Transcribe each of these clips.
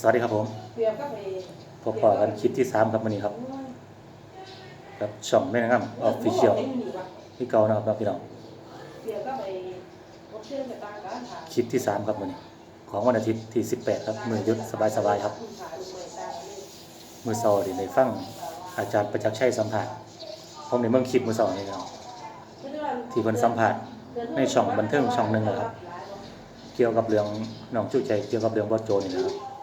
สวัสดีครับผมเปรียบพบกันคลิปที่สามครับวันนี้ครับกับช่องแม่นางามออฟฟิเชียลที่เกานะครับพี่น้องเราคลิปที่สามครับวันนี้ของวันอาทิตย์ที่18ครับมือยุดสบายๆครับ มือเสาร์ที่ในฟังอาจารย์ประจักษ์ชัยสัมภาษณ์ผมในเมืองคลิปมือเสาร์นี่พี่น้องที่เพิ่นสัมภาษณ์ในช่องบันเทิงช่องหนึ่งนะครับ เกี่ยวกับเรื่องน้องจู้ใจเกี่ยวกับเรื่องบอสโจนี่นะครับ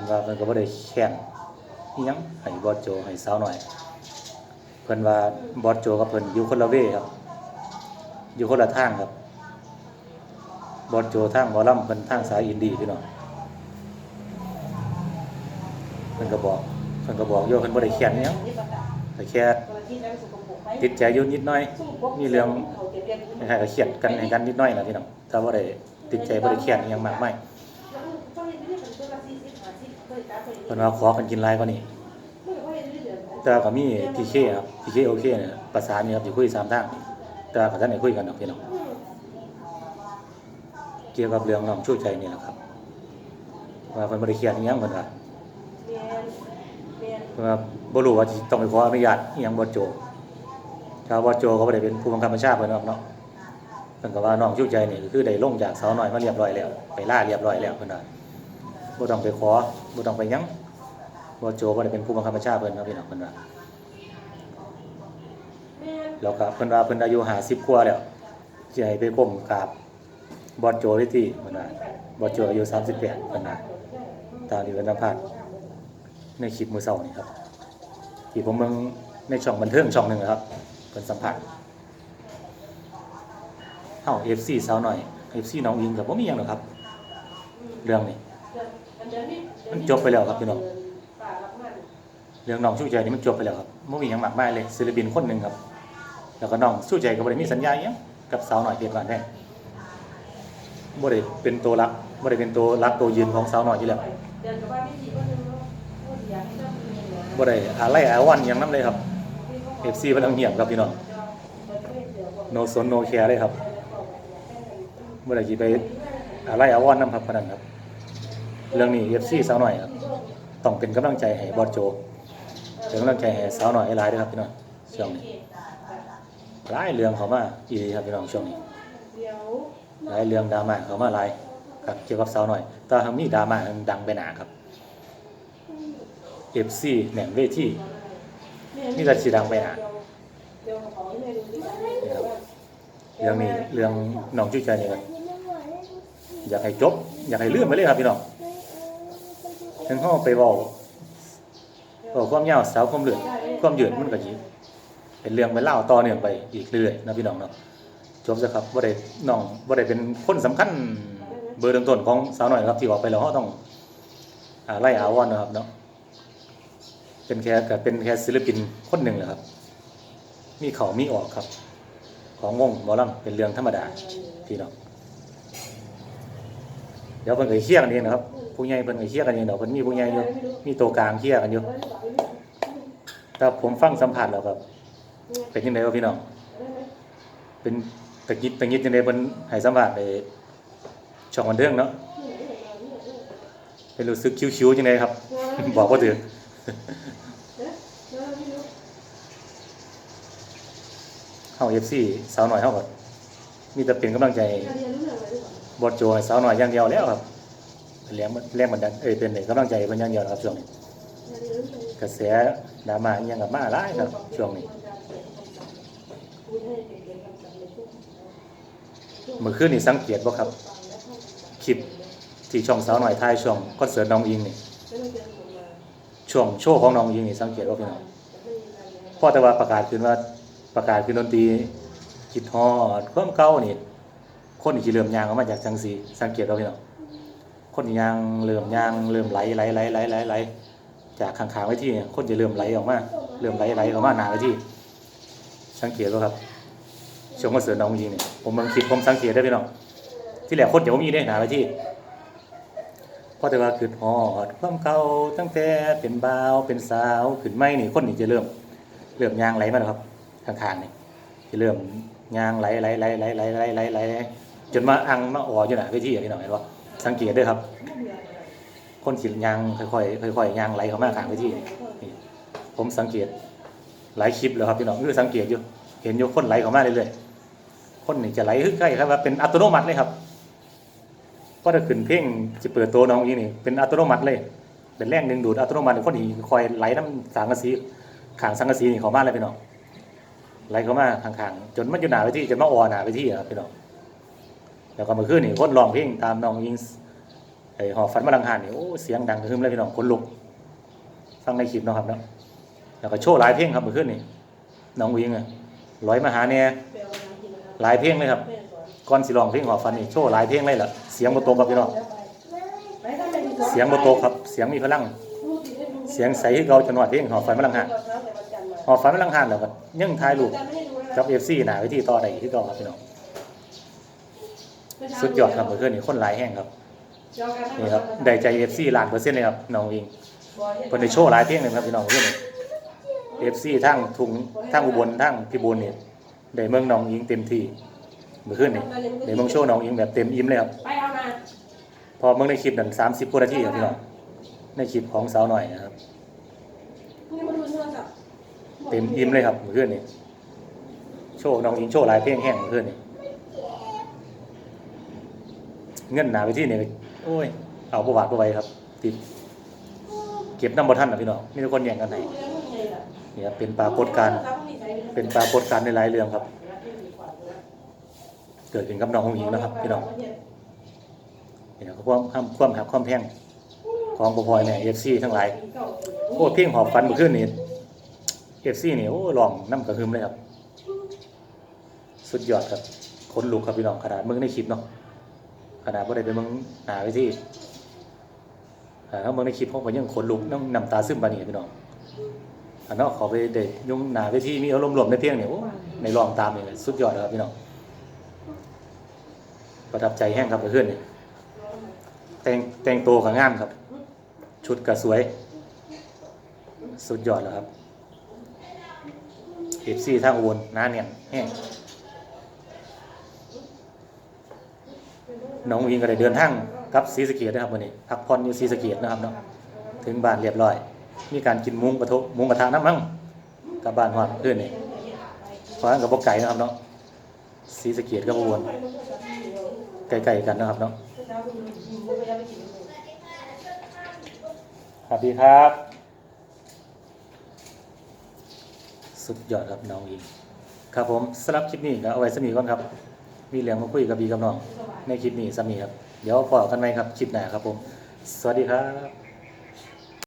พิ่นว่าเพิ่นก็บ่ได้แค้นอิหยังให้บอสโจให้สาวหน่อย เพิ่นว่าบอสโจกับเพิ่นอยู่คนละเวครับ อยู่คนละทางครับบอสโจทางหมอลำเพิ่นทางสายอินดี้พี่น้องเพิ่นก็บอกเพิ่นก็บอกโยเพิ่นบ่ได้แค้นอิหยังแต่แค่ติดใจอยู่นิดหน่อย มีเรื่องให้ก็เครียดกันให้กันนิดหน่อยนะพี่น้องแต่ว่าได้ติดใจบ่ได้เครียดอิหยังมากมาย เพิ่นว่าขอกันกินหลายกว่านี้แต่ก็มีพีเคครับพีเคโอเคเนี่ยประสานนี่ครับสิคุยสามทางแต่ก็ท่านได้คุยกันดอกพี่น้องเกี่ยวกับเรื่องน้องช่วยใจนี่แหละครับ ว่าเพิ่นบ่ได้เครียดอิหยังเพิ่นว่าเพิ่นว่าบ่รู้ว่าสิต้องไปขออนุญาตอิหยังบ่โจถ้าบ่โจก็บ่ได้เป็นผู้บังคับบัญชาเพิ่นหรอกเนาะเพิ่นก็ว่าน้องช่วยใจนี่คือได้ลงจากเสาวน้อยมาเรียบร้อยแล้วไปล่าเรียบร้อยแล้วเพิ่นว่า บ่ต้องไปขอบ่ต้องไปยังบ่โจบ่ได้เป็นผู้บังคับบัญชาเพิ่นเนาะพี่น้องเพิ่นว่าแล้วก็เพิ่นว่าเพิ่นอายุ50กว่าแล้วสิให้ไปก้มกราบบอสโจเลยที่เพิ่นว่าบอสโจอายุ38เพิ่นว่าตามที่เพิ่นสัมภาษณ์ในคลิปมื้อเช้านี่ครับที่ผมเบิ่งในช่องบันเทิงช่องหนึงอะครับเพิ่นสัมภาษณ์เอ้า FC สาวหน่อย FC น้องอิงก็บ่มีหยังหรอกครับ เรื่องนี้ มันจบไปแล้วครับพี่น้องเรื่องน้องชู้ใจนี่มันจบไปแล้วครับบ่มีหยังมากมายเลยศิลปินคนหนึ่งครับ แล้วก็น้องสู้ใจก็บ่ได้มีสัญญาอิหยังกับสาวหน่อยเพียงกันแท้บ่ได้เป็นตัวรักบ่ได้เป็นตัวรักตัวยืนของสาวหน่อยอยู่แล้วบ่ได้อะไรอาวันยังนํเลยครับ FC เพิ่นเอาเงียบครับพี่น้องโนสนโนแคร์เลยครับบ่ได้สิไปอะไรอาวันนํครับพนันครับ เรื่องนี้ FC สาวหน่อยครับต้องเป็นกำลังใจให้บอสโจเป็นกำลังใจให้สาวหน่อยหลายด้อครับพี่น้องช่วงนี้หลายเรื่องเขามาอีหลีครับพี่น้องช่วงนี้หลายเรื่องดราม่าเขามาหลายครับเกี่ยวกับสาวหน่อยแต่ทางมีดราม่าดังไปหนาครับ FC แหน่งเวทีนี่จะสีดังไปหนาเรื่องนี้เรื่องน้องจุ้ยใจนี่ครับอยากให้จบ อยากให้เลื่อนไปเลยครับพี่น้อง ถึงห้องไปเว้าเว้าความยาวสาวความเหลือดความยืดมันก็สิเป็นเรื่องเป็นเล่าต่อเนื่องไปอีกเรื่อยนะพี่น้องเนาะจบซะครับบ่าได้น้องบ่าได้เป็นคนสำคัญเบอร์ต้นของสาวหน่อยครับที่ออกไปแล้วเราต้องไล่อาวอนนะครับเนาะเป็นแค่เป็นแค่ศิลปินคนหนึ่งแหละครับ มีเขามีออกครับ ของวงหมอลำเป็นเรื่องธรรมดาพี่น้องเดี๋ยวเพิ่นก็เคลียร์กันเองนะครับ ผู้ใหญ่เพิ่นก็เคลียร์กันเองเดี๋ยวเพิ่นมีผู้ใหญ่อยู่มีตัวกลางเคลียร์กันอยู่แต่ผมฟังสัมภาษณ์แล้วครับ เป็นยังไงวะพี่น้องเป็นตะกิดตะกิดยังไงเพิ่นให้สัมภาษณ์ในช่องบันเทิงเนาะเป็นรู้สึกคิ้วๆจังไดครับ บอกบ่ถึงเฮา FC สาวหน้อยเฮาก็มีแต่เป็นกำลังใจบอดโจให้สาวหน้อยอย่างเดียวแล้วครับ เป็นแรงแรงบันดาลเอ้ยเป็นกำลังใจเพิ่นอย่างเดียวนะครับช่วงนี้กระแสดราม่าอหยังกับมาหลายครับช่วงนี้เมื่อคืนนี่สังเกตบ่ครับคลิปที่ช่องสาวหน่อยท้ายช่วงคอนเสิร์ตน้องอิงนี่ช่วงโชว์ของน้องอิงนี่สังเกตว่าพี่น้องพ่อแต่ว่าประกาศขึ้นว่าประกาศขึ้นดนตรีคิดฮอดความเก่านี่คนที่เริ่มยางออกมาจากจังสีสังเกตว่าพี่น้อง คนยางเหลื่อมยางเหลื่อมไหลไหลไหลไหลไหลไหลจากข้างๆไว้ที่คนจะเหลื่อมไหลออกมาเหลื่อมไหลไหลออกมาหนาไว้ที่ สังเกตดูครับชมว่าเสือน้องยิงเนี่ยผมบางคิดผมสังเกตได้พี่น้องที่แหลกคนเดี๋ยวมีได้หนาไว้ที่พอแต่ว่าคือหอดความเก่าตั้งแต่เป็นบ่าวเป็นสาวขึ้นไม่เนี่คนนี่จะเริ่มเลื่อมยางไหลมาแล้วครับข้างๆเนี่ยจะเริ่มยางไหลไหลไหลไหลไหลไหลไหลจนมาอังมาอ๋ออยู่หนาไว้ที่อย่างนี้หน่อยเห็นปะ สังเกตด้วยครับ คนขี่ยางค่อยๆค่อยๆยางไหลเข้ามาข้างไปที่นี่ผมสังเกตหลายคลิปแล้วครับพี่น้องคือสังเกตอยู่ เห็นอยู่คนไหลเข้ามาเรื่อยๆคนนี่จะไหลใกล้ครับว่าเป็นอัตโนมัติเลยครับก็ถ้าขึ้นเพลงจะเปิดตัวน้องอีนี่เป็นอัตโนมัติเลย เป็นแรงดึงดูดอัตโนมัติคนนี้คอยไหลน้ำสังกะสีขางสังกะสีนี่เข้ามาเลยพี่น้องไหลเข้ามาข้างๆจนมันอยู่หนาไปที่จนมาอ่อหนาไปที่ครับพี่น้อง แล้วก็เมื่อคืนนี่คนร้องเพลงตามน้องยิงไอ้หอฟันมาลังหานนี่โอ้เสียงดังกระหึ่มเลยพี่น้องคนลุกฟังในคลิปนะครับเนาะแล้วก็โชว์หลายเพลงครับเมื่อคืนนี่น้องวิงอะร้อยมาหาเนี่ยหลายเพลงเลยครับก่อนสิร้องเพลงหอฟันนี่โชว์หลายเพลงเลยล่ะเสียงบ่ตรงกับพี่น้องเสียงบ่ตรงครับเสียงมีพลัง เสียงใสที่เราจะนวดเพลงหอฟันมาลังหานหอฟันมาลังหานแล้วก็ยังถ่ายรูปกับ FC หน้าไว้ที่ต่อได้ที่ต่อครับพี่น้อง สุดยอดครับเมื่อคืนนี่คนหลายแห้งครับนี่ครับได้ใจ FC ล้านเปอร์เซ็นต์เลยครับน้องวิงเพิ่นได้โชว์หลายเพลงเลยครับพี่น้องเพื่อนเอฟซีทั้งทุงทั้งอุบลทั้งพิบูลนี่ได้เมืองน้องอิงเต็มที่เมื่อคืนนี่ได้เมืองโชว์น้องอิงแบบเต็มอิ่มเลยครับไปเอามาพอเมืองในคลิปนั้น30กว่านาทีครับพี่น้องในคลิปของสาวหน่อยนะครับนี่มาดูโทรศัพท์เต็มอิ่มเลยครับเมื่อคืนนี่โชว์น้องอิงโชว์หลายเพลงแห้งเมื่อคืนนี่ เงินหนาไปที่นี่โอ้ย เอาประวัติไปไว้ครับ ติด เก็บน้ำบ่ทันนะพี่น้องมีทุกคนแย่งกันไหนนี่ครับเป็นปรากฏการณ์เป็นปรากฏการณ์ในหลายเรื่องครับ เกิดขึ้นกับน้องหงหญิงนะครับ พี่น้องนี่นะครับความความความหักความแพงของพ่อพ่อยแม่เอฟซีทั้งหลายโอ้เพียงหอบฟันเมื่อคืนนี้เอฟซีนี่โอ้ลองน้ำกระหึ่มเลยครับ สุดยอดครับคนลุกครับพี่น้องขนาดมึงในคลิปเนาะ ขนาดว่าได้ไปมึงหาไปที่อ่าถ้ามึงในคลิปเขาก็ยังขนลุกน้ำน้ำตาซึมบานี่พี่น้องอันเนาะขอไปเด็ดยุ่งหนาไปที่มีอารมณ์รวมในเพียงเนี่ยโอ้ในลองตามเนี่ยสุดยอดเลยครับพี่น้องประทับใจแห้งครับเพื่อนนี่ยแต่งแต่งตัวกับงามครับ ชุดก็สวย สุดยอดแล้วครับเอฟซีทางอุบลหน้าเนียนแห้ง น้องวิงก็ได้เดินทางกับศรีสะเกดนะครับวันนี้พักผ่อนอยู่ศรีสะเกดนะครับเนาะถึงบ้านเรียบร้อย มีการกินมุ้งกระทบมุ้งกระทะน้ำมั่งกับบ้านหอดเพื่อนนี่เพราะกับบกไก่นะครับเนาะศรีสะเกียดกับอุบลใกล้ๆกันนะครับเนาะสวัสดีครับ สุดยอดครับน้องอิงครับผมสำหรับคลิปนี้ก็เอาไว้สมีก่อนครับ มีเรื่องมาคุยกับบีกับน้องในคลิปนี้สามีครับ เดี๋ยวพอกันไหมครับคลิปหน้าครับผม สวัสดีครับ